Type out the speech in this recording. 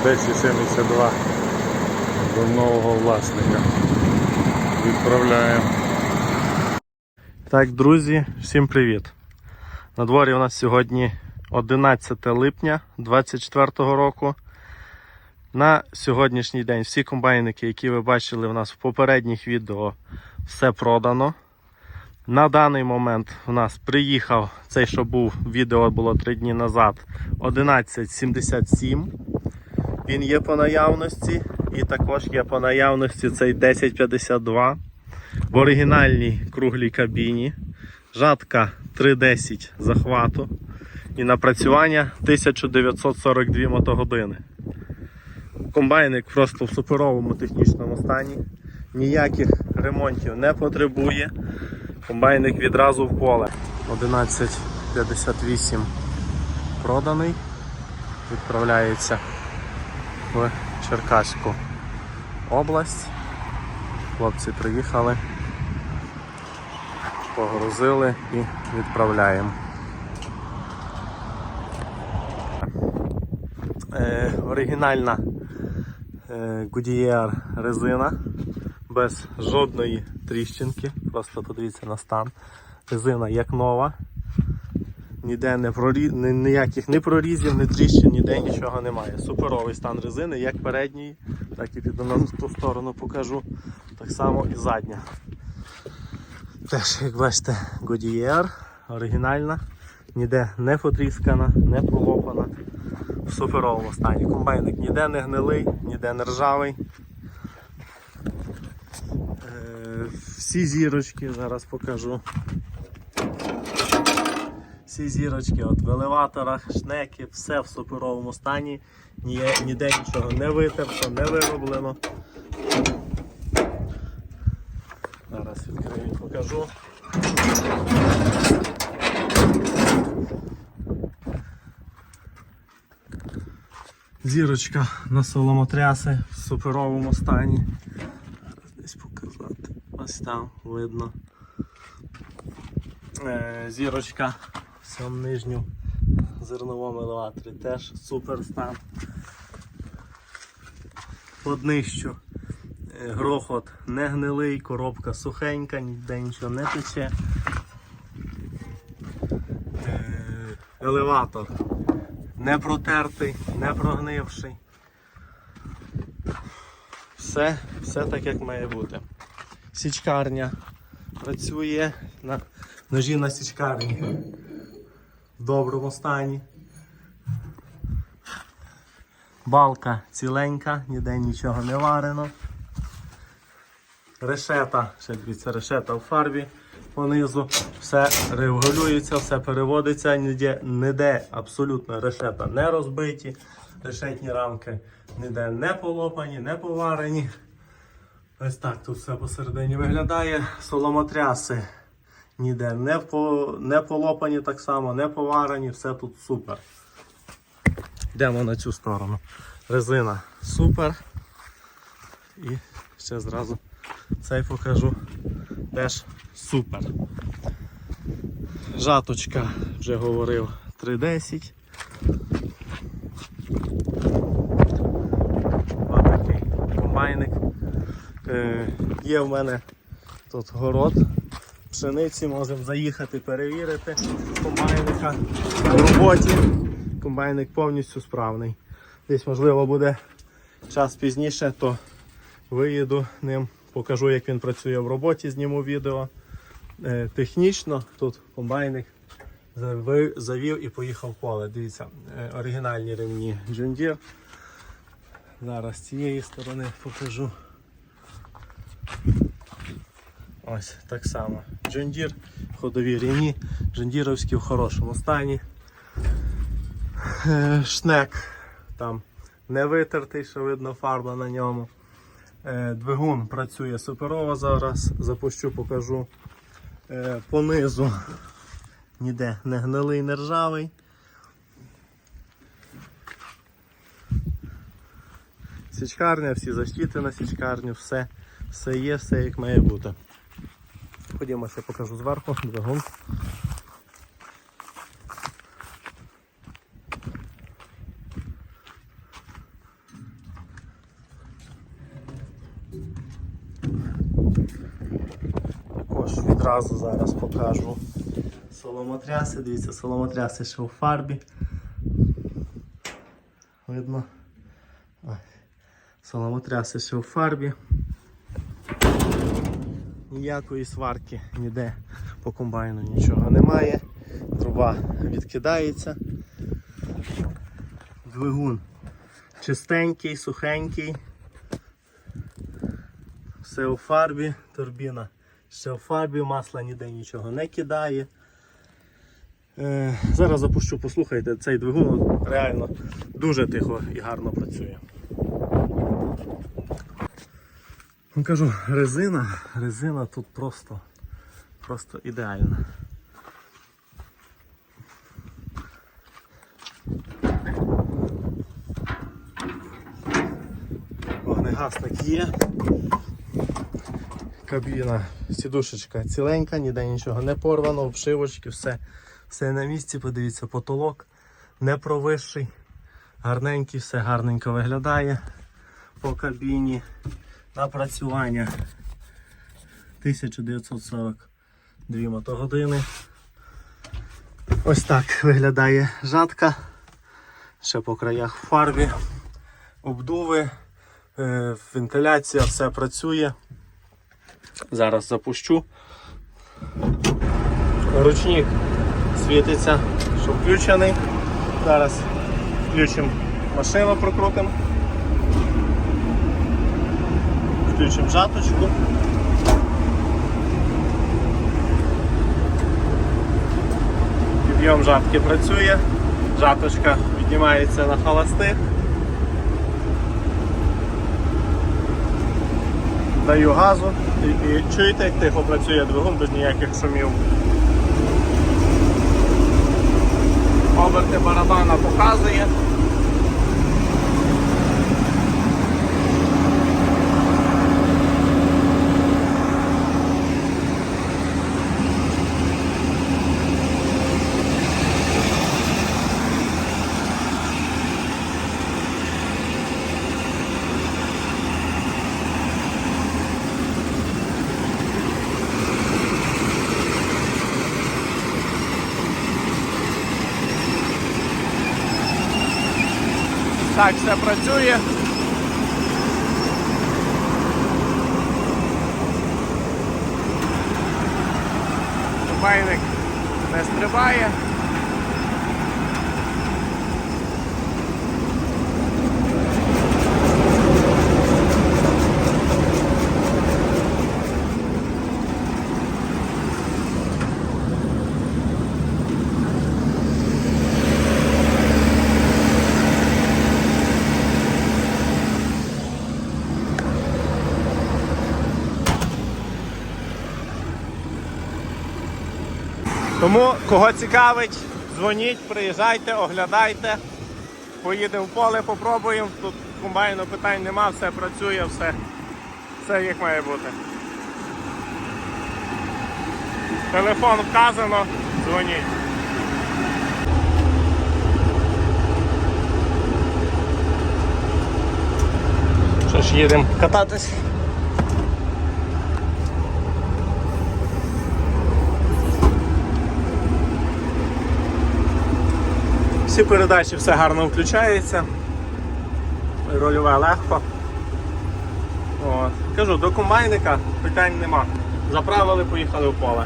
1072 до нового власника. Відправляємо. Так, друзі, всім привіт. На дворі у нас сьогодні 11 липня 2024 року. На сьогоднішній день всі комбайники, які ви бачили у нас в попередніх відео, все продано. На даний момент у нас приїхав цей, що був відео було 3 дні назад, 1177. Він є по наявності, і також є по наявності цей 1052 в оригінальній круглій кабіні. Жатка 310 захвату і напрацювання 1942 мотогодини. Комбайник просто в суперовому технічному стані. Ніяких ремонтів не потребує. Комбайник відразу в поле. 1158 проданий. Відправляється в Черкаську область. Хлопці приїхали, погрузили і відправляємо. Е, оригінальна е, Goodyear резина без жодної тріщинки. Просто подивіться на стан. Резина як нова. Ніде не прорі... ні- ніяких ні прорізів, ні тріщин, ніде нічого немає. Суперовий стан резини, як передній, так і піду на ту сторону покажу. Так само і задня. Теж, як бачите, Goodyear, оригінальна, ніде не потріскана, не полопана. В суперовому стані. Комбайник ніде не гнилий, ніде не ржавий. Е, Всі зірочки зараз покажу. Всі зірочки от в елеваторах, шнеки, все в суперовому стані. Ні, ніде нічого не витерто, не вироблено. Зараз відкрию і покажу. Зірочка на соломотряси в суперовому стані. Десь показати. Ось там видно. Е, зірочка цьому нижню зерновому елеваторі теж супер стан. Поднищу. Е, Грохот не гнилий, коробка сухенька, ніде нічого не тече. Е, Елеватор не протертий, не прогнивший. Все, все так як має бути. Січкарня працює на ножі на січкарні доброму стані. Балка ціленька, ніде нічого не варено. Решета, ще дивіться, решета в фарбі понизу, все регулюється, все переводиться, ніде, ніде абсолютно решета не розбиті, решетні рамки ніде не полопані, не поварені. Ось так тут все посередині виглядає. Соломотряси ніде не, по, не полопані так само, не поварені, все тут супер. Йдемо на цю сторону. Резина супер. І ще зразу цей покажу. Теж супер. Жаточка, вже говорив, 3.10. Отакий комбайник. Е, є в мене тут город пшениці, можемо заїхати перевірити комбайника в роботі. Комбайник повністю справний. Десь можливо буде час пізніше, то виїду ним, покажу, як він працює в роботі, зніму відео. Е, технічно тут комбайник завів і поїхав в поле. Дивіться, е, оригінальні ремні Deere. Зараз з цієї сторони покажу. Ось так само. Deere, ходові ремні, джондіровські в хорошому стані. Е, Шнек там не витертий, що видно фарба на ньому. Е, Двигун працює суперово зараз. Запущу, покажу. Е, Понизу ніде не гнилий, не ржавий. Січкарня, всі защити на січкарню, все, все є, все як має бути. Ходімо, ще покажу зверху, двигун. Також відразу зараз покажу соломотряси, дивіться, соломотряси ще у фарбі. Видно? Соломотряси ще у фарбі. Ніякої сварки ніде по комбайну нічого немає. Труба відкидається. Двигун чистенький, сухенький. Все у фарбі, турбіна ще у фарбі, масла ніде нічого не кидає. Е, зараз запущу, послухайте, цей двигун реально дуже тихо і гарно працює. Ну, кажу, резина, резина тут просто, просто ідеальна. Вогнегасник є. Кабіна, сідушечка ціленька, ніде нічого не порвано, обшивочки, все, все на місці. Подивіться, потолок не провисший, гарненький, все гарненько виглядає по кабіні. Напрацювання 1942 мотогодини. Ось так виглядає жатка. Ще по краях в фарбі, обдуви, е, вентиляція, все працює. Зараз запущу. Ручник світиться, що включений. Зараз включимо машину, прокрутимо. Включимо жаточку. Підйом жатки працює, жаточка піднімається на холостих. Даю газу і, чуєте, як тихо працює двигун без ніяких шумів. Оберти барабана показує. Так, все працює. Байник не стрибає. Тому кого цікавить, дзвоніть, приїжджайте, оглядайте. Поїдемо в поле, попробуємо. Тут комбайну питань нема, все працює, все, все як має бути. Телефон вказано, дзвоніть. Що ж, їдемо кататись. Всі передачі все гарно включається. Рольове легко. От. Кажу, до комбайника питань нема. Заправили, поїхали в поле.